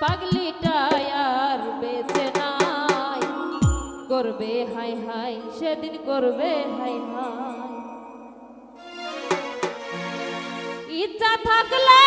পাগলিটাই আর বেঁচে নাই। করবে হাই হাই সেদিন করবে হাই হাই ইচ্ছা থাকলে